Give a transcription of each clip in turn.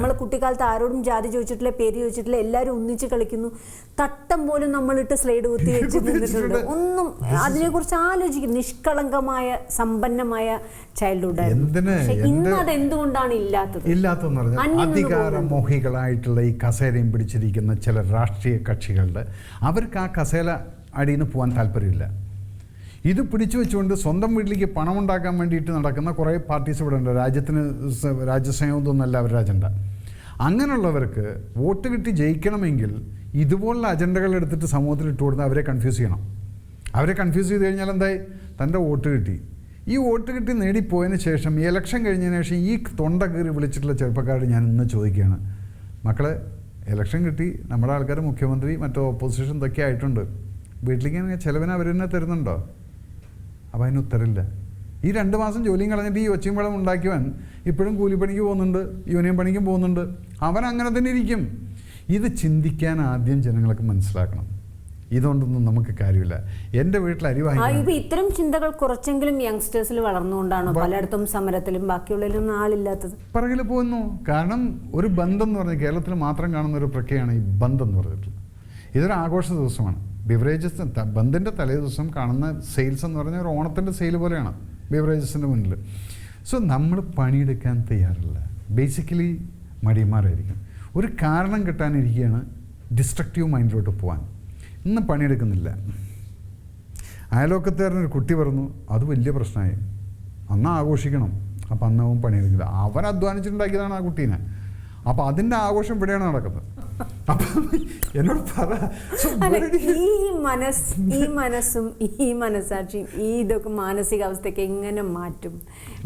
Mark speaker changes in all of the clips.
Speaker 1: നമ്മൾ കുട്ടിക്കാലത്ത് ആരോടും ജാതി ചോദിച്ചിട്ടില്ല പേര് ചോദിച്ചിട്ടില്ല എല്ലാവരും ഒന്നിച്ച് കളിക്കുന്നു. തട്ടം പോലും നമ്മളിട്ട് സ്ലൈഡ് കുത്തി വെച്ച് നിന്നിട്ടുണ്ട്. ഒന്നും അതിനെക്കുറിച്ച് ആലോചിക്കും. നിഷ്കളങ്കമായ സമ്പന്നമായ ചൈൽഡ്ഹുഡ് ആയിരുന്നു.
Speaker 2: എന്തിന്?
Speaker 1: ഇന്ന് അത് എന്തുകൊണ്ടാണ് ഇല്ലാത്തത്?
Speaker 2: ഇല്ലാത്തതെന്ന് പറഞ്ഞാൽ ഈ കസേരയും പിടിച്ചിരിക്കുന്ന ചില രാഷ്ട്രീയ കക്ഷികളുടെ അവർക്ക് ആ കസേല അടിയിൽ നിന്ന് പോകാൻ താല്പര്യമില്ല. ഇത് പിടിച്ചു വെച്ചുകൊണ്ട് സ്വന്തം വീട്ടിലേക്ക് പണം ഉണ്ടാക്കാൻ വേണ്ടിയിട്ട് നടക്കുന്ന കുറേ പാർട്ടീസ് ഇവിടെ ഉണ്ട്. രാജ്യത്തിന് രാജ്യസ്നേഹമൊന്നുമല്ല അവരുടെ അജണ്ട. അങ്ങനെയുള്ളവർക്ക് വോട്ട് കിട്ടി ജയിക്കണമെങ്കിൽ ഇതുപോലുള്ള അജണ്ടകൾ എടുത്തിട്ട് സമൂഹത്തിൽ ഇട്ട് കൊടുത്ത് അവരെ കൺഫ്യൂസ് ചെയ്യണം. അവരെ കൺഫ്യൂസ് ചെയ്ത് കഴിഞ്ഞാൽ എന്തായി? തന്റെ വോട്ട് കിട്ടി. ഈ വോട്ട് കിട്ടി നേടിപ്പോയതിന് ശേഷം ഈ ഇലക്ഷൻ കഴിഞ്ഞതിന് ശേഷം ഈ തൊണ്ട കീറി വിളിച്ചിട്ടുള്ള ചെറുപ്പക്കാരോട് ഞാൻ ഇന്ന് ചോദിക്കുകയാണ്. മക്കളെ ഇലക്ഷൻ കിട്ടി. നമ്മുടെ ആൾക്കാർ മുഖ്യമന്ത്രി മറ്റോ ഓപ്പോസിഷൻ ഇതൊക്കെ ആയിട്ടുണ്ട്. വീട്ടിലേക്ക് ചിലവിന് അവർ തന്നെ തരുന്നുണ്ടോ? അപ്പോൾ അതിന് ഉത്തരമില്ല. ഈ രണ്ട് മാസം ജോലിയും കളഞ്ഞിട്ട് ഈ ഒച്ചയും വളം ഉണ്ടാക്കിയവൻ ഇപ്പോഴും കൂലിപ്പണിക്ക് പോകുന്നുണ്ട് യൂണിയൻ പണിക്കും പോകുന്നുണ്ട്. അവൻ അങ്ങനെ തന്നെ ഇരിക്കും. ഇത് ചിന്തിക്കാൻ ആദ്യം ജനങ്ങൾക്ക് മനസ്സിലാക്കണം. ഇതുകൊണ്ടൊന്നും നമുക്ക് കാര്യമില്ല. എന്റെ വീട്ടിൽ അരി
Speaker 1: ഇത്തരം ചിന്തകൾ കുറച്ചെങ്കിലും യങ്സ്റ്റേഴ്സിൽ വളർന്നുകൊണ്ടാണോ പലയിടത്തും സമരത്തിലും ബാക്കിയുള്ളതിലും ആളില്ലാത്തത്?
Speaker 2: പിറകിൽ പോകുന്നു. കാരണം ഒരു ബന്ധം എന്ന് പറഞ്ഞാൽ കേരളത്തിൽ മാത്രം കാണുന്ന ഒരു പ്രക്രിയയാണ് ഈ ബന്ധം എന്ന് പറഞ്ഞിട്ടുള്ളത്. ഇതൊരു ആഘോഷ ദിവസമാണ്. ബിവറേജസ് ബന്ധിന്റെ തലേ ദിവസം കാണുന്ന സെയിൽസ് എന്ന് പറഞ്ഞാൽ ഒരു ഓണത്തിന്റെ സെയിൽ പോലെയാണ്. ബിവറേജസിന്റെ മുന്നിൽ സോ നമ്മൾ പണിയെടുക്കാൻ തയ്യാറില്ല. ബേസിക്കലി മടിയന്മാരായിരിക്കും. ഒരു കാരണം കിട്ടാനിരിക്കുകയാണ് ഡിസ്ട്രക്റ്റീവ് മൈൻഡിലോട്ട് പോകാൻ ഇന്ന് പണിയെടുക്കുന്നില്ല. അയലോക്കത്തുകാരനൊരു കുട്ടി പറഞ്ഞു അത് വലിയ പ്രശ്നമായി. അന്ന് ആഘോഷിക്കണം അപ്പം അന്നവും പണിയെടുക്കില്ല അവൻ അധ്വാനിച്ചിട്ടുണ്ടാക്കിയതാണ് ആ കുട്ടീനെ. അപ്പം അതിന്റെ ആഘോഷം ഇവിടെയാണ് നടക്കുന്നത്. എന്നോട് പറ
Speaker 1: ഈ മനസ് ഈ മനസ്സും ഈ മനസാക്ഷിയും ഈ ഇതൊക്കെ മാനസികാവസ്ഥയ്ക്ക് എങ്ങനെ മാറ്റും?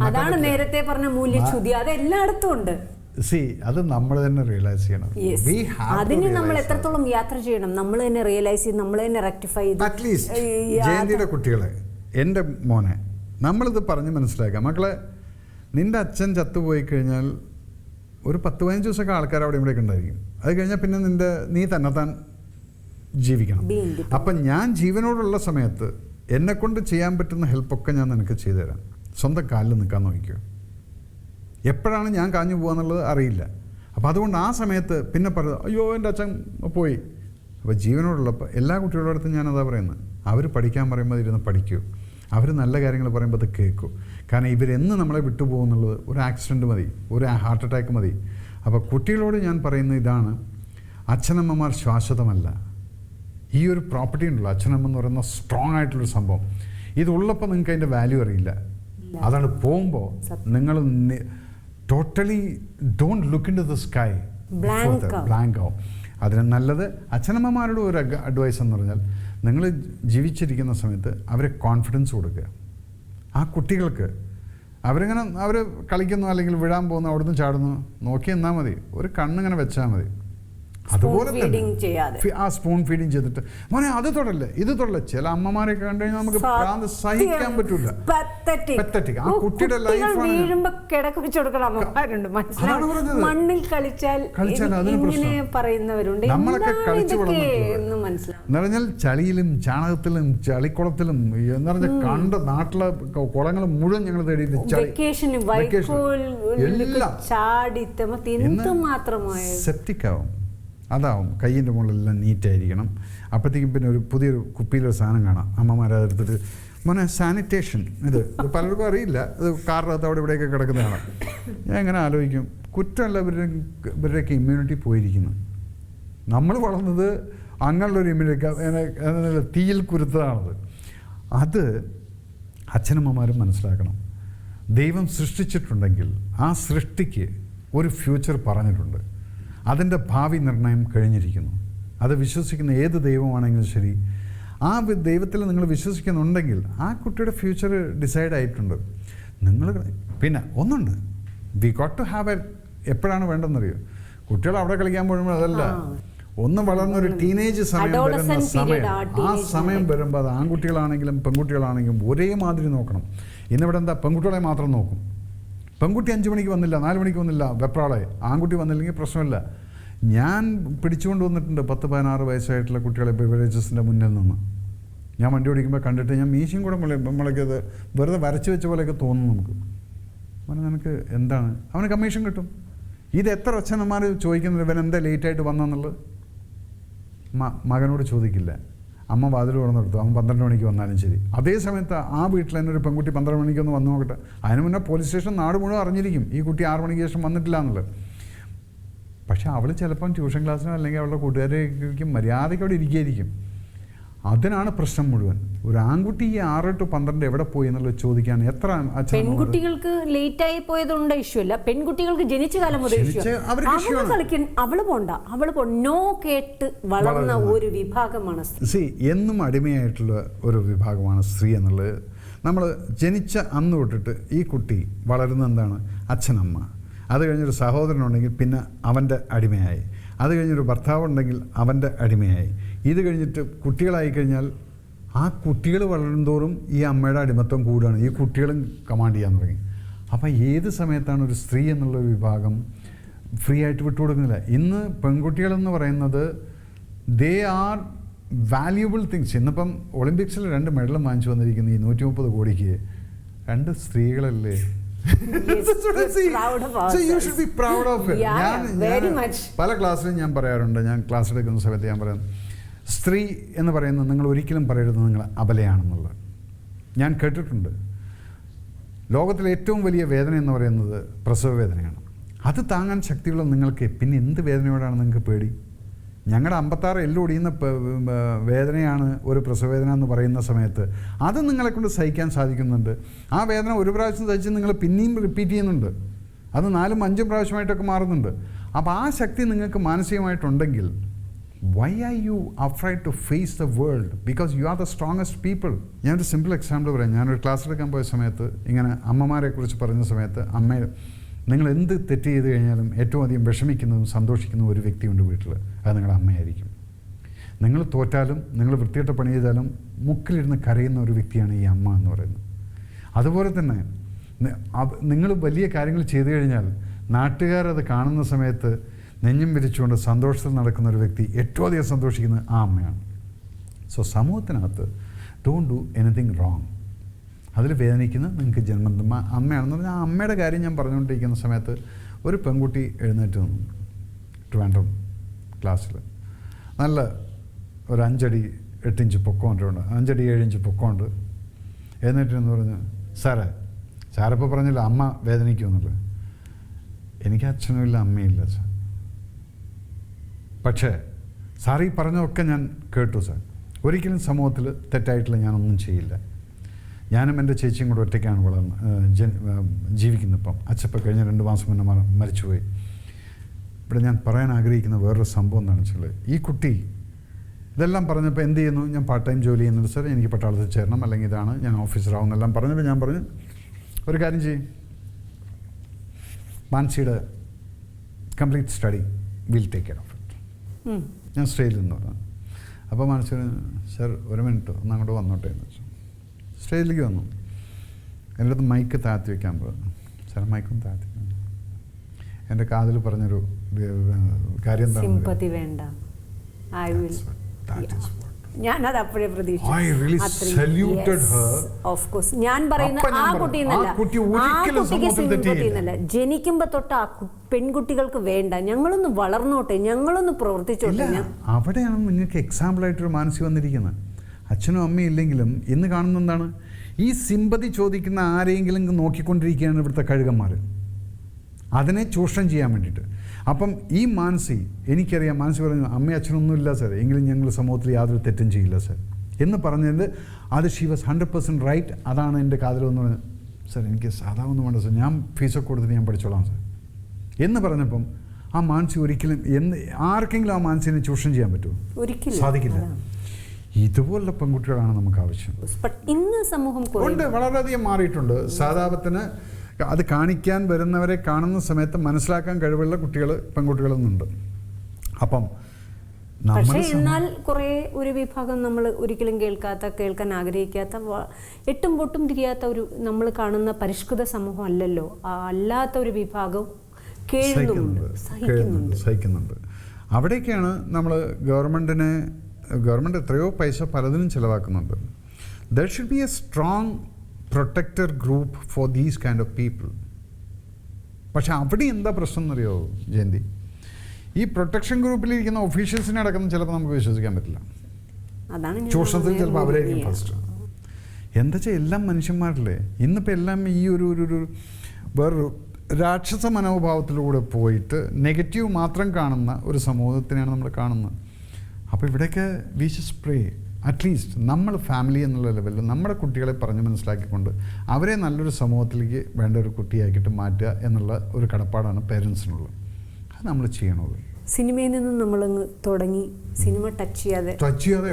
Speaker 1: അതാണ് നേരത്തെ പറഞ്ഞ മൂല്യച്യുതി. അത് എല്ലായിടത്തും ഉണ്ട്.
Speaker 2: സി അത് നമ്മൾ തന്നെ റിയലൈസ് ചെയ്യണം.
Speaker 1: അതിന് നമ്മൾ എത്രത്തോളം യാത്ര ചെയ്യണം? നമ്മൾ തന്നെ റിയലൈസ് ചെയ്ത് നമ്മൾ തന്നെ റെക്ടിഫൈ ചെയ്ത്.
Speaker 2: അറ്റ്ലീസ്റ്റ് ജയന്തിയുടെ കുട്ടികളെ എന്റെ മോനെ നമ്മളിത് പറഞ്ഞ് മനസ്സിലാക്കാം. മക്കളെ നിന്റെ അച്ഛൻ ചത്തുപോയി കഴിഞ്ഞാൽ ഒരു പത്ത് പതിനഞ്ച് ദിവസമൊക്കെ ആൾക്കാർ അവിടെ ഇവിടെയൊക്കെ ഉണ്ടായിരിക്കും. അത് കഴിഞ്ഞാൽ പിന്നെ നിന്റെ നീ തന്നെത്താൻ ജീവിക്കണം. അപ്പം ഞാൻ ജീവനോടുള്ള സമയത്ത് എന്നെ കൊണ്ട് ചെയ്യാൻ പറ്റുന്ന ഹെൽപ്പൊക്കെ ഞാൻ നിനക്ക് ചെയ്തു തരാം സ്വന്തം കാലിൽ നിൽക്കാൻ നോക്കിയോ എപ്പോഴാണ് ഞാൻ കാഞ്ഞു പോകാന്നുള്ളത് അറിയില്ല. അപ്പോൾ അതുകൊണ്ട് ആ സമയത്ത് പിന്നെ പറഞ്ഞു അയ്യോ എന്റെ അച്ഛൻ പോയി. അപ്പോൾ ജീവനോടുള്ളപ്പോൾ എല്ലാ കുട്ടികളുടെ അടുത്തും ഞാനതാ പറയുന്നത്. അവർ പഠിക്കാൻ പറയുമ്പോൾ ഇരുന്ന് പഠിക്കൂ. അവർ നല്ല കാര്യങ്ങൾ പറയുമ്പോൾ അത് കേൾക്കൂ. കാരണം ഇവരെന്ന് നമ്മളെ വിട്ടുപോകുന്നുള്ളത് ഒരു ആക്സിഡന്റ് മതി ഒരു ഹാർട്ട് അറ്റാക്ക് മതി. അപ്പോൾ കുട്ടികളോട് ഞാൻ പറയുന്ന ഇതാണ് അച്ഛനമ്മമാർ ശാശ്വതമല്ല. ഈ ഒരു പ്രോപ്പർട്ടി ഉണ്ടല്ലോ അച്ഛനമ്മ എന്ന് പറയുന്ന സ്ട്രോങ് ആയിട്ടുള്ളൊരു സംഭവം. ഇതുള്ളപ്പോൾ നിങ്ങൾക്ക് അതിന്റെ വാല്യൂ അറിയില്ല. അതാണ് പോകുമ്പോൾ നിങ്ങൾ totally don't look into the sky. Blank ആവും. അതിന് നല്ലത് അച്ഛനമ്മമാരുടെ ഒരു അഡ്വൈസ് എന്ന് പറഞ്ഞാൽ നിങ്ങൾ ജീവിച്ചിരിക്കുന്ന സമയത്ത് അവരെ കോൺഫിഡൻസ് കൊടുക്കുക. ആ കുട്ടികൾക്ക് അവരിങ്ങനെ അവർ കളിക്കുന്നു അല്ലെങ്കിൽ വിടാൻ പോകുന്നു അവിടുന്ന് ചാടുന്നു നോക്കി എന്നാൽ മതി. ഒരു കണ്ണിങ്ങനെ വെച്ചാൽ മതി. അതുപോലെ ആ സ്പൂൺ ഫീഡിങ് ചെയ്തിട്ട്. മോനെ അത് തൊടല്ലേ? ഇത് തൊടല്ലേ? ചില അമ്മമാരെ കണ്ടു കഴിഞ്ഞാൽ നമുക്ക് ഭ്രാന്ത് സഹിക്കാൻ.
Speaker 1: Pathetic.
Speaker 2: ആ കുട്ടിയുടെ.
Speaker 1: മണ്ണിൽ കളിച്ചാൽ. പറയുന്നവരുണ്ട്.
Speaker 2: നമ്മളൊക്കെ കളിച്ചു നിറഞ്ഞാൽ ചളിയിലും ചാണകത്തിലും ചളിക്കുളത്തിലും എന്ന് പറഞ്ഞ കണ്ട നാട്ടിലെ കുളങ്ങൾ മുഴുവൻ ഞങ്ങൾ തേടിയിട്ട് ചളി എല്ലാം. സെപ്റ്റിക് ആവും. അതാവും. കയ്യിന്റെ മുകളിലെല്ലാം നീറ്റായിരിക്കണം. അപ്പോഴത്തേക്കും പിന്നെ ഒരു പുതിയൊരു കുപ്പിയിലൊരു സാധനം കാണാം. അമ്മമാരെ അതെടുത്തിട്ട് മോനെ സാനിറ്റേഷൻ. ഇത് പലർക്കും അറിയില്ല. ഇത് കാറിനകത്ത് അവിടെ ഇവിടെയൊക്കെ കിടക്കുന്നതാണ് ഞാൻ എങ്ങനെ ആലോചിക്കും. കുറ്റമല്ല ഇവരുടെ ഇവരുടെയൊക്കെ ഇമ്മ്യൂണിറ്റി പോയിരിക്കുന്നു. നമ്മൾ വളർന്നത് അങ്ങനെയുള്ളൊരു ഇമ്മ്യൂണിറ്റി തീയിൽ കുരുത്തതാണത്. അത് അച്ഛനമ്മമാരും മനസ്സിലാക്കണം. ദൈവം സൃഷ്ടിച്ചിട്ടുണ്ടെങ്കിൽ ആ സൃഷ്ടിക്ക് ഒരു ഫ്യൂച്ചർ പറഞ്ഞിട്ടുണ്ട്. അതിന്റെ ഭാവി നിർണയം കഴിഞ്ഞിരിക്കുന്നു. അത് വിശ്വസിക്കുന്ന ഏത് ദൈവമാണെങ്കിലും ശരി. ആ ദൈവത്തിൽ നിങ്ങൾ വിശ്വസിക്കുന്നുണ്ടെങ്കിൽ ആ കുട്ടിയുടെ ഫ്യൂച്ചർ ഡിസൈഡ് ആയിട്ടുണ്ട്. നിങ്ങൾ പിന്നെ ഒന്നുണ്ട്. We got to have a എപ്പോഴാണ് വേണ്ടതെന്നറിയോ? കുട്ടികൾ അവിടെ കളിക്കാൻ പോകുമ്പോൾ അതല്ല. ഒന്ന് വളർന്ന ഒരു ടീനേജ് സമയം വരുന്ന സമയം.
Speaker 1: ആ
Speaker 2: സമയം വരുമ്പോൾ അത് ആൺകുട്ടികളാണെങ്കിലും പെൺകുട്ടികളാണെങ്കിലും ഒരേ മാതിരി നോക്കണം. ഇന്നിവിടെ എന്താ പെൺകുട്ടികളെ മാത്രം നോക്കും. പെൺകുട്ടി അഞ്ച് മണിക്ക് വന്നില്ല നാല് മണിക്ക് വന്നില്ല വെപ്രാളെ ആൺകുട്ടി വന്നില്ലെങ്കിൽ പ്രശ്നമില്ല. ഞാൻ പിടിച്ചുകൊണ്ട് വന്നിട്ടുണ്ട് പത്ത് പതിനാറ് വയസ്സായിട്ടുള്ള കുട്ടികളെ ബിവറേജസിന്റെ മുന്നിൽ നിന്ന്. ഞാൻ വണ്ടി ഓടിക്കുമ്പോൾ കണ്ടിട്ട് ഞാൻ മീശയും കൂടെ മുള മുളയ്ക്കത് വെറുതെ വരച്ച് വെച്ച പോലെയൊക്കെ തോന്നുന്നു നമുക്ക്. അവന് നിനക്ക് എന്താണ്? അവന് കമ്മീഷൻ കിട്ടും. ഇത് എത്ര അച്ഛനന്മാർ ചോദിക്കുന്നത്? ഇവൻ എന്താ ലേറ്റായിട്ട് വന്നെന്നുള്ളത് മകനോട് ചോദിക്കില്ല. അമ്മ വാതിൽ തുറന്നെടുത്തു അവൻ പന്ത്രണ്ട് മണിക്ക് വന്നാലും ശരി. അതേ സമയത്ത് ആ വീട്ടിൽ തന്നെ ഒരു പെൺകുട്ടി പന്ത്രണ്ട് മണിക്ക് ഒന്ന് വന്നു നോക്കട്ടെ. അതിന് മുന്നേ പോലീസ് സ്റ്റേഷൻ നാട് മുഴുവൻ അറിഞ്ഞിരിക്കും. ഈ കുട്ടി ആറ് മണിക്ക് ശേഷം വന്നിട്ടില്ല എന്നുള്ളത്. പക്ഷേ അവൾ ചിലപ്പം ട്യൂഷൻ ക്ലാസ്സിനോ അല്ലെങ്കിൽ അവളുടെ കൂട്ടുകാരേക്കും മര്യാദയ്ക്ക് അവിടെ ഇരിക്കുകയായിരിക്കും അതിനാണ് പ്രശ്നം മുഴുവൻ. ഒരു ആൺകുട്ടി ഈ ആറ് ടു പന്ത്രണ്ട് എവിടെ പോയി എന്നുള്ളത് ചോദിക്കാൻ എത്ര
Speaker 1: പെൺകുട്ടികൾക്ക് ലേറ്റ് ആയി പോയതുകൊണ്ട് ഇഷ്യൂ അല്ല. പെൺകുട്ടികൾക്ക് ജനിച്ച കാലം മുതൽ
Speaker 2: അവൾ
Speaker 1: കളിക്കാൻ അവൾ പോണ്ട. അവൾ പോ നോ കേട്ട് വളർന്ന ഒരു വിഭാഗമാണ്.
Speaker 2: സി എന്നും അടിമയായിട്ടുള്ള ഒരു വിഭാഗമാണ് സ്ത്രീ എന്നുള്ളത്. നമ്മൾ ജനിച്ച അന്ന് തൊട്ടിട്ട് ഈ കുട്ടി വളരുന്ന എന്താണ്? അച്ഛനമ്മ. അത് കഴിഞ്ഞൊരു സഹോദരനുണ്ടെങ്കിൽ പിന്നെ അവന്റെ അടിമയായി. അത് കഴിഞ്ഞൊരു ഭർത്താവ് ഉണ്ടെങ്കിൽ അവന്റെ അടിമയായി. ഇത് കഴിഞ്ഞിട്ട് കുട്ടികളായി കഴിഞ്ഞാൽ ആ കുട്ടികൾ വളരുന്തോറും ഈ അമ്മയുടെ അടിമത്വം കൂടുകയാണ്. ഈ കുട്ടികളും കമാൻഡ് ചെയ്യാൻ തുടങ്ങി. അപ്പോൾ ഏത് സമയത്താണ് ഒരു സ്ത്രീ എന്നുള്ള വിഭാഗം ഫ്രീ ആയിട്ട് വിട്ടുകൊടുക്കുന്നില്ല ഇന്ന് പെൺകുട്ടികളെന്ന് പറയുന്നത് ദേ ആർ വാല്യുബിൾ തിങ്സ് ഇന്നിപ്പം ഒളിമ്പിക്സിൽ രണ്ട് മെഡൽ വാങ്ങിച്ചു വന്നിരിക്കുന്ന ഈ നൂറ്റി മുപ്പത് കോടിക്ക്. രണ്ട് സ്ത്രീകളല്ലേ. പല ക്ലാസ്സിലും ഞാൻ പറയാറുണ്ട്. ഞാൻ ക്ലാസ് എടുക്കുന്ന സമയത്ത് ഞാൻ പറയാം സ്ത്രീ എന്ന് പറയുന്നത് നിങ്ങൾ ഒരിക്കലും പറയരുത് നിങ്ങൾ അബലയാണെന്നുള്ളത്. ഞാൻ കേട്ടിട്ടുണ്ട്. ലോകത്തിലെ ഏറ്റവും വലിയ വേദന എന്ന് പറയുന്നത് പ്രസവ വേദനയാണ്. അത് താങ്ങാൻ ശക്തിയുള്ള നിങ്ങൾക്ക് പിന്നെ എന്ത് വേദനയോടാണ് നിങ്ങൾക്ക് പേടി? ഞങ്ങളുടെ അമ്പത്താറ് എല്ലാം ഒടിയുന്ന വേദനയാണ് ഒരു പ്രസവവേദന എന്ന് പറയുന്ന സമയത്ത്. അത് നിങ്ങളെ കൊണ്ട് സഹിക്കാൻ സാധിക്കുന്നുണ്ട്. ആ വേദന ഒരു പ്രാവശ്യം സഹിച്ച് നിങ്ങൾ പിന്നെയും റിപ്പീറ്റ് ചെയ്യുന്നുണ്ട്. അത് നാലും അഞ്ചും പ്രാവശ്യമായിട്ടൊക്കെ മാറുന്നുണ്ട്. അപ്പോൾ ആ ശക്തി നിങ്ങൾക്ക് മാനസികമായിട്ടുണ്ടെങ്കിൽ why are you afraid to face the world because you are the strongest people ഞാനൊരു സിമ്പിൾ എക്സാമ്പിൾ പറയാം. ഞാനൊരു ക്ലാസ് എടുക്കാൻ പോയ സമയത്ത് ഇങ്ങനെ അമ്മമാരെ കുറിച്ച് പറഞ്ഞ സമയത്ത് അമ്മ നിങ്ങൾ എന്ത് തെറ്റ് ചെയ്ത് കഴിഞ്ഞാലും ഏറ്റവും അധികം വിഷമിക്കുന്നതും സന്തോഷിക്കുന്നതും ഒരു വ്യക്തിയുണ്ട് വീട്ടിൽ. അത് നിങ്ങളുടെ അമ്മയായിരിക്കും. നിങ്ങൾ തോറ്റാലും നിങ്ങൾ വൃത്തിയിട്ട പണി ചെയ്താലും മുക്കിലിരുന്ന് കരയുന്ന ഒരു വ്യക്തിയാണ് ഈ അമ്മ എന്ന് പറയുന്നത്. അതുപോലെ തന്നെ നിങ്ങൾ വലിയ കാര്യങ്ങൾ ചെയ്തു കഴിഞ്ഞാൽ നാട്ടുകാരത് കാണുന്ന സമയത്ത് നെഞ്ഞും വിരിച്ചുകൊണ്ട് സന്തോഷത്തിൽ നടക്കുന്ന ഒരു വ്യക്തി ഏറ്റവും അധികം സന്തോഷിക്കുന്നത് ആ അമ്മയാണ്. സോ സമൂഹത്തിനകത്ത് ഡോണ്ട് ഡു എനിത്തിങ് റോങ് അതിൽ വേദനിക്കുന്നത് നിങ്ങൾക്ക് ജന്മം അമ്മയാണെന്ന് പറഞ്ഞാൽ ആ അമ്മയുടെ കാര്യം ഞാൻ പറഞ്ഞുകൊണ്ടിരിക്കുന്ന സമയത്ത് ഒരു പെൺകുട്ടി എഴുന്നേറ്റ് നിന്നു ട്രിവാൻഡ്രം ക്ലാസ്സിൽ. നല്ല ഒരു അഞ്ചടി എട്ടിഞ്ച് പൊക്കമുണ്ട് അഞ്ചടി ഏഴിഞ്ച് പൊക്കമുണ്ട്. എന്നിട്ട് എന്ന് പറഞ്ഞു സാറേ സാറിപ്പോൾ പറഞ്ഞില്ല അമ്മ വേദനിക്കുമെന്നുള്ളത്? എനിക്ക് അച്ഛനുമില്ല അമ്മയില്ല സാർ. പക്ഷേ സാർ ഈ പറഞ്ഞതൊക്കെ ഞാൻ കേട്ടു സാർ. ഒരിക്കലും സമൂഹത്തിൽ തെറ്റായിട്ടുള്ള ഞാനൊന്നും ചെയ്യില്ല. ഞാനും എന്റെ ചേച്ചിയും കൂടെ ഒറ്റയ്ക്കാണ് വളർന്ന് ജൻ- ജീവിക്കുന്നത് ഇപ്പം. അച്ഛപ്പം കഴിഞ്ഞ രണ്ട് മാസം മുന്നേ മര- മരിച്ചുപോയി. ഇവിടെ ഞാൻ പറയാൻ ആഗ്രഹിക്കുന്ന വേറൊരു സംഭവം എന്താണെന്ന് വെച്ചാൽ ഈ കുട്ടി ഇതെല്ലാം പറഞ്ഞപ്പോൾ എന്ത് ചെയ്യുന്നു? ഞാൻ പാർട്ട് ടൈം ജോലി ചെയ്യുന്നുണ്ട് സാർ എനിക്ക് പട്ടാളത്തിൽ ചേരണം അല്ലെങ്കിൽ ഇതാണ് ഞാൻ ഓഫീസറാവും എന്നെല്ലാം പറഞ്ഞപ്പോൾ ഞാൻ പറഞ്ഞു ഒരു കാര്യം ചെയ്യും. മാൻസിയുടെ complete study will take care of. ഞാൻ സ്റ്റേജിൽ നിന്ന് പറഞ്ഞു അപ്പോൾ മനസ്സിൽ സർ ഒരു മിനിറ്റ് ഒന്ന് അങ്ങോട്ട് വന്നോട്ടെ എന്ന് വെച്ചു. സ്റ്റേജിലേക്ക് വന്നു. എന്റെ അടുത്ത് മൈക്ക് താഴ്ത്തി വെക്കാൻ പറഞ്ഞു. സാർ മൈക്കൊന്ന് താഴ്ത്തി വെക്കണം." എന്റെ കാതിൽ പറഞ്ഞൊരു കാര്യം എന്താണ്
Speaker 1: ഞാനത് അപ്പോഴേ കോഴ്സ് ഞാൻ പറയുന്ന ആ കുട്ടി എന്നല്ല
Speaker 2: ആ
Speaker 1: കുട്ടിക്ക് സിംഗിൾ
Speaker 2: കുട്ടി
Speaker 1: എന്നല്ല ജനിക്കുമ്പോ തൊട്ട് ആ പെൺകുട്ടികൾക്ക് വേണ്ട. ഞങ്ങളൊന്ന് വളർന്നോട്ടെ ഞങ്ങളൊന്ന് പ്രവർത്തിച്ചോട്ടെ.
Speaker 2: അവിടെയാണ് നിങ്ങൾക്ക് എക്സാമ്പിൾ ആയിട്ടൊരു മാനസി വന്നിരിക്കുന്നത്. അച്ഛനും അമ്മയും ഇല്ലെങ്കിലും ഇന്ന് കാണുന്ന എന്താണ്? ഈ സിമ്പതി ചോദിക്കുന്ന ആരെയെങ്കിലും നോക്കിക്കൊണ്ടിരിക്കുകയാണ് ഇവിടുത്തെ കഴുകന്മാർ അതിനെ ചൂഷണം ചെയ്യാൻ വേണ്ടിയിട്ട്. അപ്പം ഈ മാനസി എനിക്കറിയാം മാനസി പറഞ്ഞു അമ്മയും അച്ഛനൊന്നും ഇല്ല സാർ. എങ്കിലും ഞങ്ങൾ സമൂഹത്തിൽ യാതൊരു തെറ്റും ചെയ്യില്ല സാർ. എന്ന് പറഞ്ഞത് അത് she was hundred percent right അതാണ് എന്റെ കാതിലെന്ന് പറഞ്ഞത്. സാർ എനിക്ക് സാധാ ഒന്നും വേണ്ട സാർ. ഞാൻ ഫീസൊക്കെ കൊടുത്തിട്ട് ഞാൻ പഠിച്ചോളാം സാർ. എന്ന് പറഞ്ഞപ്പം ആ മാനസി ഒരിക്കലും എന്ന് ആർക്കെങ്കിലും ആ മാനസിനെ ചൂഷണം ചെയ്യാൻ പറ്റുമോ?
Speaker 1: ഒരിക്കലും.
Speaker 2: സാധിക്കില്ല. ഇതുപോലുള്ള പെൺകുട്ടികളാണ് നമുക്ക് ആവശ്യം.
Speaker 1: ഇന്ന് സമൂഹം
Speaker 2: ഉണ്ട് വളരെയധികം മാറിയിട്ടുണ്ട്. സാധാപത്തിന് അത് കാണിക്കാൻ വരുന്നവരെ കാണുന്ന സമയത്ത് മനസ്സിലാക്കാൻ കഴിവുള്ള കുട്ടികൾ പെൺകുട്ടികളൊന്നുണ്ട്. അപ്പം
Speaker 1: പക്ഷേ എന്നാൽ കുറേ ഒരു വിഭാഗം നമ്മൾ ഒരിക്കലും കേൾക്കാത്ത കേൾക്കാൻ ആഗ്രഹിക്കാത്ത എട്ടും പൊട്ടും തിരിയാത്ത ഒരു നമ്മൾ കാണുന്ന പരിഷ്കൃത സമൂഹം അല്ലല്ലോ. അല്ലാത്ത ഒരു വിഭാഗം കേൾക്കുന്നുണ്ട്
Speaker 2: സഹിക്കുന്നുണ്ട് അവിടേക്കാണ് നമ്മൾ ഗവൺമെന്റിനെ ഗവൺമെന്റ് എത്രയോ പൈസ പലതിനും ചിലവാക്കുന്നുണ്ട്. There should be a strong protector group for these kind of people പക്ഷെ അവിടെ എന്താ പ്രശ്നം എന്നറിയോ ജയന്തി? ഈ പ്രൊട്ടക്ഷൻ ഗ്രൂപ്പിലിരിക്കുന്ന ഒഫീഷ്യൽസിനെ അടക്കം ചിലപ്പോൾ നമുക്ക് വിശ്വസിക്കാൻ പറ്റില്ല. ചൂഷണത്തിൽ. ചിലപ്പോൾ അവരായിരിക്കും. ഫസ്റ്റ് എന്താ വെച്ചാൽ എല്ലാം മനുഷ്യന്മാരല്ലേ? ഇന്നിപ്പോൾ എല്ലാം ഈ ഒരു ഒരു വേറൊരു രാക്ഷസ മനോഭാവത്തിലൂടെ പോയിട്ട് നെഗറ്റീവ് മാത്രം കാണുന്ന ഒരു സമൂഹത്തിനെയാണ് നമ്മൾ കാണുന്നത്. അപ്പോൾ ഇവിടെയൊക്കെ വി സ്പ്രേ അറ്റ്ലീസ്റ്റ് നമ്മൾ ഫാമിലി എന്നുള്ള ലെവലിൽ നമ്മുടെ കുട്ടികളെ പറഞ്ഞ് മനസ്സിലാക്കിക്കൊണ്ട് അവരെ നല്ലൊരു സമൂഹത്തിലേക്ക് വേണ്ട ഒരു കുട്ടിയാക്കിയിട്ട് മാറ്റുക എന്നുള്ള ഒരു കടപ്പാടാണ് പേരൻസിനുള്ളത് അത് നമ്മൾ ചെയ്യണത്.
Speaker 1: സിനിമയിൽ നിന്ന് നമ്മളങ്ങ് തുടങ്ങി സിനിമ ടച്ച് ചെയ്യാതെ
Speaker 2: ടച്ച് ചെയ്യാതെ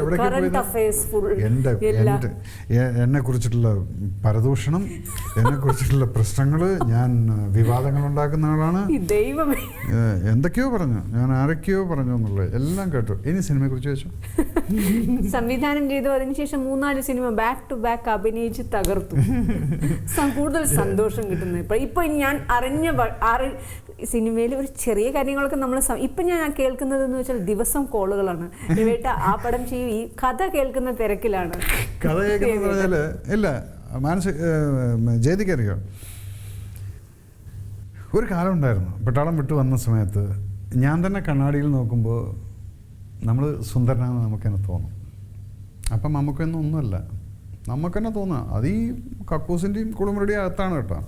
Speaker 2: എന്റെ എന്റെ എന്നെ കുറിച്ചിട്ടുള്ള പരദൂഷണം എന്നെ കുറിച്ചിട്ടുള്ള പ്രശ്നങ്ങൾ ഞാൻ വിവാദങ്ങൾ ഉണ്ടാക്കുന്ന ആളാണ്.
Speaker 1: ദൈവമേ.
Speaker 2: എന്തൊക്കെയോ പറഞ്ഞു. ഞാൻ ആരൊക്കെയോ പറഞ്ഞു എന്നുള്ളത് എല്ലാം കേട്ടു. ഇനി സിനിമയെ കുറിച്ച് വെച്ചു
Speaker 1: സംവിധാനം ചെയ്തു. അതിനുശേഷം മൂന്നാൽ സിനിമ ബാക്ക് ടു ബാക്ക് അഭിനയിച്ച് തകർത്തു. കൂടുതൽ സന്തോഷം കിട്ടുന്നത് ഇപ്പൊ ഇപ്പൊ ഞാൻ അറിഞ്ഞ സിനിമയിൽ ഒരു ചെറിയ കാര്യങ്ങളൊക്കെ നമ്മൾ ഇപ്പം ഞാൻ കേൾക്കുന്നത് എന്ന് വെച്ചാൽ ദിവസം കോളുകളാണ്. ഇവേട്ട ആ പടം ചെയ്യും ഈ കഥ കേൾക്കുന്ന തിരക്കിലാണ്.
Speaker 2: കഥ കേൾക്കുന്നത് ഇല്ല മാനസിക ജയതിക്കറിയോ ഒരു കാലം ഉണ്ടായിരുന്നു. പട്ടാളം വിട്ടു വന്ന സമയത്ത് ഞാൻ തന്നെ കണ്ണാടിയിൽ നോക്കുമ്പോൾ നമ്മൾ സുന്ദരനാണെന്ന് നമുക്ക് തന്നെ. അപ്പം നമുക്കൊന്നും ഒന്നുമല്ല. നമുക്ക് തന്നെ. തോന്നുക അത് ഈ കക്കൂസിന്റെയും കുളിമുറിയുടെയും അകത്താണ് കേട്ടോ.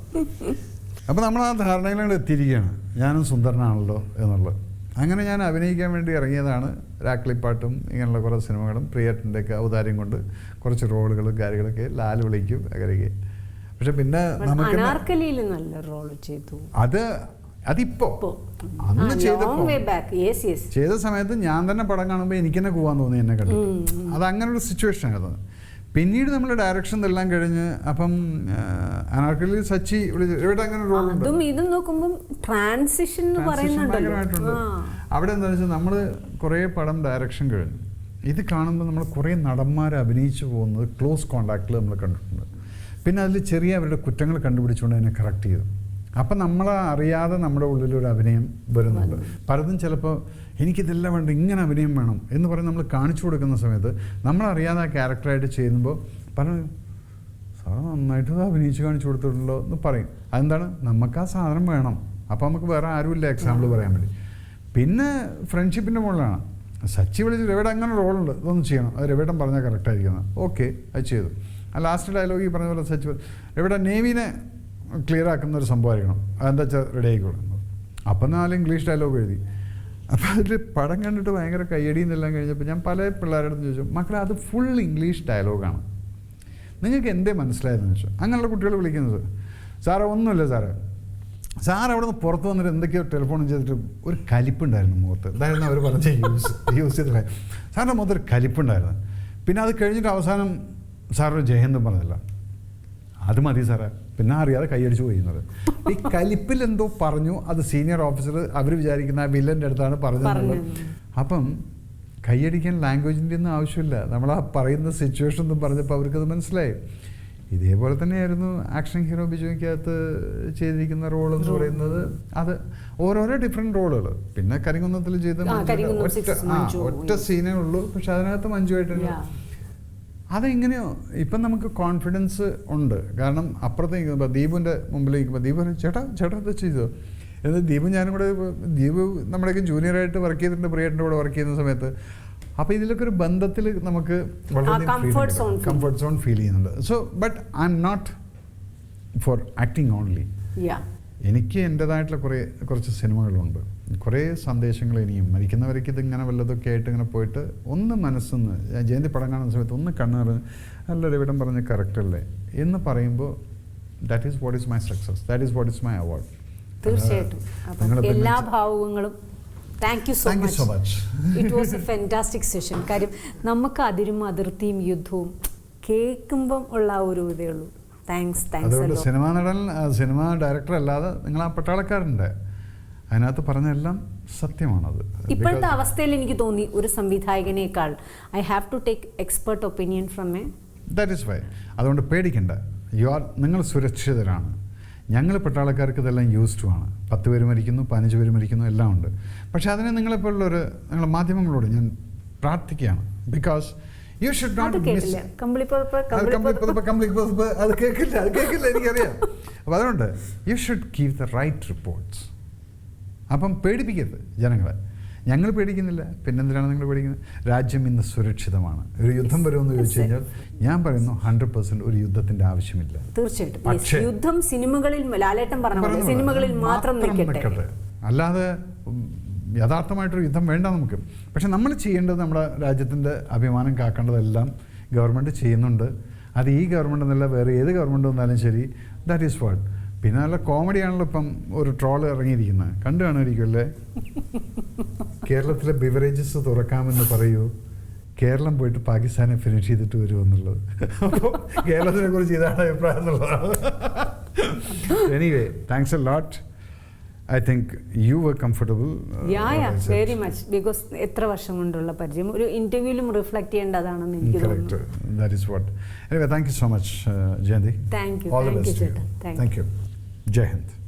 Speaker 2: അപ്പം നമ്മൾ ആ ധാരണയിലാണ് എത്തിയിരിക്കുകയാണ്. ഞാനും സുന്ദരനാണല്ലോ എന്നുള്ളത്. അങ്ങനെ ഞാൻ അഭിനയിക്കാൻ വേണ്ടി ഇറങ്ങിയതാണ് രാക്ലിപ്പാട്ടും ഇങ്ങനെയുള്ള കുറേ സിനിമകളും പ്രിയേട്ടന്റെയൊക്കെ ഔദാര്യം കൊണ്ട് കുറച്ച് റോളുകളും കാര്യങ്ങളൊക്കെ ലാൽ വിളിക്കും അങ്ങനെയൊക്കെ പക്ഷെ പിന്നെ നമുക്ക് അത് അതിപ്പോ. അന്ന് ചെയ്ത സമയത്ത് ഞാൻ തന്നെ പടം കാണുമ്പോൾ എനിക്ക് തന്നെ പോവാൻ തോന്നി എന്നെ കണ്ടു. അത് അങ്ങനെ ഒരു സിറ്റുവേഷൻ ആയിരുന്നു. പിന്നീട് നമ്മൾ ഡയറക്ഷൻ എല്ലാം കഴിഞ്ഞ് അപ്പം അനാർക്കലി സച്ചി ഇവിടെ അങ്ങനെ റോൾ ഉണ്ട്?
Speaker 1: അതും ഇതും നോക്കുമ്പോൾ ട്രാൻസിഷൻ
Speaker 2: ഭയങ്കരമായിട്ടുണ്ട്. അവിടെ എന്താ വെച്ചാൽ നമ്മൾ കുറേ പടം ഡയറക്ഷൻ കഴിഞ്ഞു. ഇത് കാണുമ്പോൾ നമ്മൾ കുറേ നടന്മാർ അഭിനയിച്ചു പോകുന്നത് ക്ലോസ് കോണ്ടാക്റ്റിൽ നമ്മൾ കണ്ടിട്ടുണ്ട്. പിന്നെ അതിൽ ചെറിയ അവരുടെ കുറ്റങ്ങൾ കണ്ടുപിടിച്ചുകൊണ്ട് അതിനെ കറക്റ്റ് ചെയ്തു. അപ്പം നമ്മൾ അറിയാതെ നമ്മുടെ ഉള്ളിലൊരു അഭിനയം വരുന്നുണ്ട്. പലതും ചിലപ്പോൾ എനിക്കിതെല്ലാം വേണ്ട ഇങ്ങനെ അഭിനയം വേണം എന്ന് പറഞ്ഞ് നമ്മൾ കാണിച്ചു കൊടുക്കുന്ന സമയത്ത് നമ്മളറിയാതെ ആ ക്യാരക്ടറായിട്ട് ചെയ്യുമ്പോൾ പല സാറ് നന്നായിട്ട് അഭിനയിച്ച് കാണിച്ചു കൊടുത്തിട്ടുണ്ടല്ലോ എന്ന് പറയും. അതെന്താണ്? നമുക്ക് ആ സാധനം വേണം. അപ്പോൾ നമുക്ക് വേറെ ആരുമില്ല എക്സാമ്പിൾ പറയാൻ വേണ്ടി. പിന്നെ ഫ്രണ്ട്ഷിപ്പിന്റെ മുകളിലാണ്. സച്ചി വിളിച്ച് രവിയുടെ അങ്ങനെ റോളുണ്ട് ഇതൊന്നും ചെയ്യണം. അത് രവിടം പറഞ്ഞാൽ കറക്റ്റായിരിക്കുന്നത് ഓക്കെ അത് ചെയ്തു. ആ ലാസ്റ്റ് ഡയലോഗ് ഈ പറഞ്ഞ പോലെ സച്ചി രവിയുടെ നേവിനെ ക്ലിയർ ആക്കുന്ന ഒരു സംഭവമായിരിക്കണം. അതെന്താ വെച്ചാൽ റെഡി ആയിക്കോളും. അപ്പം നാല് ഇംഗ്ലീഷ് ഡയലോഗ് എഴുതി. അപ്പോൾ അതിൽ പടം കണ്ടിട്ട് ഭയങ്കര കയ്യടിയും എല്ലാം കഴിഞ്ഞപ്പോൾ ഞാൻ പല പിള്ളേരുടെ ചോദിച്ചു മക്കളെ അത് ഫുൾ ഇംഗ്ലീഷ് ഡയലോഗാണ് നിങ്ങൾക്ക് എന്തേ മനസ്സിലായതെന്ന് വെച്ചു അങ്ങനെയുള്ള കുട്ടികൾ വിളിക്കുന്നത്. സാറേ ഒന്നുമില്ല സാറേ. സാർ അവിടെ നിന്ന് പുറത്ത് വന്നിട്ട് എന്തൊക്കെയോ ടെലിഫോൺ ചെയ്തിട്ട് ഒരു കലിപ്പുണ്ടായിരുന്നു മുഖത്ത്. ഇതായിരുന്നു അവർ പറഞ്ഞ യൂസ് യൂസ് ചെയ്ത കാര്യം. സാറിന്റെ മുഖത്ത് ഒരു കലിപ്പുണ്ടായിരുന്നു. പിന്നെ അത് കഴിഞ്ഞിട്ട് അവസാനം സാറൊരു ജയന്തും പറഞ്ഞില്ല അത് മതി സാറേ. പിന്നെ അറിയാതെ കൈയടിച്ചു പോയിരുന്നത്. ഈ കലിപ്പിൽ എന്തോ പറഞ്ഞു അത് സീനിയർ ഓഫീസർ അവർ വിചാരിക്കുന്ന ആ വില്ലന്റെ അടുത്താണ് പറഞ്ഞത്. അപ്പം കൈയടിക്കാൻ ലാംഗ്വേജിന്റെ ഒന്നും ആവശ്യമില്ല. നമ്മൾ ആ പറയുന്ന സിറ്റുവേഷൻ ഒന്നും പറഞ്ഞപ്പോൾ അവർക്കത് മനസ്സിലായി. ഇതേപോലെ തന്നെയായിരുന്നു ആക്ഷൻ ഹീറോ ബിജുവിക്കകത്ത് ചെയ്തിരിക്കുന്ന റോൾ എന്ന് പറയുന്നത്. അത് ഓരോരോ ഡിഫറെന്റ് റോളുകൾ പിന്നെ കരിങ്കുന്നത്തിൽ ചെയ്ത ഒറ്റ സീനേ ഉള്ളൂ. പക്ഷെ അതിനകത്ത്
Speaker 1: Yeah.
Speaker 2: അതെങ്ങനെയോ ഇപ്പം നമുക്ക് കോൺഫിഡൻസ് ഉണ്ട്. കാരണം അപ്പുറത്ത് നിൽക്കുമ്പോൾ ദീപുവിന്റെ മുമ്പിൽ നിൽക്കുമ്പോൾ ദീപ് പറയും ചേട്ടാ ചേട്ടാ ഇത് ചെയ്തോ എന്നിട്ട് ദീപും ഞാനും കൂടെ ദീപു നമ്മുടെയൊക്കെ ജൂനിയറായിട്ട് വർക്ക് ചെയ്തിട്ടുണ്ട് പ്രിയേട്ടന്റെ കൂടെ വർക്ക് ചെയ്യുന്ന സമയത്ത്. അപ്പോൾ ഇതിലൊക്കെ ഒരു ബന്ധത്തിൽ നമുക്ക്. കംഫർട്ട് സോൺ ഫീൽ ചെയ്യുന്നുണ്ട്. So but I'm not for acting only. എനിക്ക് എന്റെതായിട്ടുള്ള കുറേ കുറച്ച് സിനിമകളുണ്ട്. കുറേ സന്ദേശങ്ങൾ ഇനിയും. മരിക്കുന്നവരേക്ക് ഇതിങ്ങനെ വല്ലതൊക്കെ ആയിട്ട് ഇങ്ങനെ പോയിട്ട് ഒന്ന് മനസ്സെന്ന് ജയന്തി പടം കാണുന്ന സമയത്ത് ഒന്ന് കണ്ണു നിറഞ്ഞ് അല്ല ഇവിടം പറഞ്ഞ് കറക്റ്റല്ലേ എന്ന് പറയുമ്പോൾ that is what is my success that is what is my award
Speaker 1: തീർച്ചയായിട്ടും. എല്ലാ ഭാവുകങ്ങളും thank you so much it was a fantastic session കാര്യം നമുക്ക് അതിരും അതിർത്തിയും യുദ്ധവും കേൾക്കുമ്പം ഉള്ള ഒരു ഇതേ ഉള്ളൂ. താങ്ക്സ് താങ്ക്സ്
Speaker 2: സിനിമാ നടൻ സിനിമാ ഡയറക്ടർ അല്ലാതെ നിങ്ങൾ ആ പട്ടാളക്കാരുണ്ട് അതിനകത്ത് പറഞ്ഞെല്ലാം സത്യമാണത്.
Speaker 1: ഇപ്പോഴത്തെ അവസ്ഥയിൽ എനിക്ക് തോന്നി ഒരു സംവിധായകനേക്കാൾ I have to take expert opinion from a
Speaker 2: that is why അതുകൊണ്ട് പേടിക്കണ്ട. യു ആർ നിങ്ങൾ സുരക്ഷിതരാണ്. ഞങ്ങൾ പട്ടാളക്കാർക്ക് ഇതെല്ലാം യൂസ് ടു ആണ്. പത്ത് പേര് മരിക്കുന്നു പതിനഞ്ച് പേര് മരിക്കുന്നു എല്ലാം ഉണ്ട്. പക്ഷെ അതിനെ നിങ്ങളെപ്പോലുള്ളൊരു നിങ്ങൾ മാധ്യമങ്ങളോട് ഞാൻ പ്രാർത്ഥിക്കുകയാണ്. ബിക്കോസ് യു ഷുഡ് നോട്ട് അത് കേൾക്കില്ല അത് കേൾക്കില്ല എനിക്കറിയാം. അപ്പോൾ അതുകൊണ്ട് you should keep the right reports അപ്പം പേടിപ്പിക്കരുത് ജനങ്ങളെ. ഞങ്ങൾ പേടിക്കുന്നില്ല. പിന്നെന്തിനാണ് നിങ്ങൾ പേടിക്കുന്നത്? രാജ്യം ഇന്ന് സുരക്ഷിതമാണ്. ഒരു യുദ്ധം വരുമെന്ന് ചോദിച്ചു കഴിഞ്ഞാൽ ഞാൻ പറയുന്നു ഹൺഡ്രഡ് പെർസെന്റ് ഒരു യുദ്ധത്തിന്റെ ആവശ്യമില്ല.
Speaker 1: തീർച്ചയായിട്ടും. യുദ്ധം സിനിമകളിൽ പറഞ്ഞ സിനിമകളിൽ മാത്രം നിൽക്കട്ടെ.
Speaker 2: അല്ലാതെ യഥാർത്ഥമായിട്ടൊരു യുദ്ധം വേണ്ട നമുക്ക്. പക്ഷെ നമ്മൾ ചെയ്യേണ്ടത് നമ്മുടെ രാജ്യത്തിന്റെ അഭിമാനം കാക്കേണ്ടതെല്ലാം ഗവൺമെന്റ് ചെയ്യുന്നുണ്ട്. അത് ഈ ഗവൺമെന്റ് എന്നല്ല വേറെ ഏത് ഗവൺമെന്റ് വന്നാലും ശരി ദാറ്റ് ഈസ് വാട്ട് പിന്നെ നല്ല കോമഡിയാണല്ലോ ഇപ്പം ഒരു ട്രോൾ ഇറങ്ങിയിരിക്കുന്നത് കണ്ടു കാണുമായിരിക്കുമല്ലേ കേരളത്തിലെ ബിവറേജസ് തുറക്കാമെന്ന് പറയൂ. കേരളം പോയിട്ട് പാകിസ്ഥാനെ ഫിനിഷ് ചെയ്തിട്ട് വരുമെന്നുള്ളത് അപ്പോൾ കേരളത്തിനെ കുറിച്ച് ഇതാണ് അഭിപ്രായം എന്നുള്ളതാണ്. Anyway thanks a lot I think you were comfortable
Speaker 1: very much because എത്ര വർഷം കൊണ്ടുള്ള പരിചയം. ഒരു ഇന്റർവ്യൂലും റിഫ്ലക്ട് ചെയ്യേണ്ടതാണെന്ന് എനിക്ക് തോന്നുന്നു.
Speaker 2: That is what anyway thank you so much Jayanthi
Speaker 1: thank you thank you
Speaker 2: best
Speaker 1: ചേട്ടാ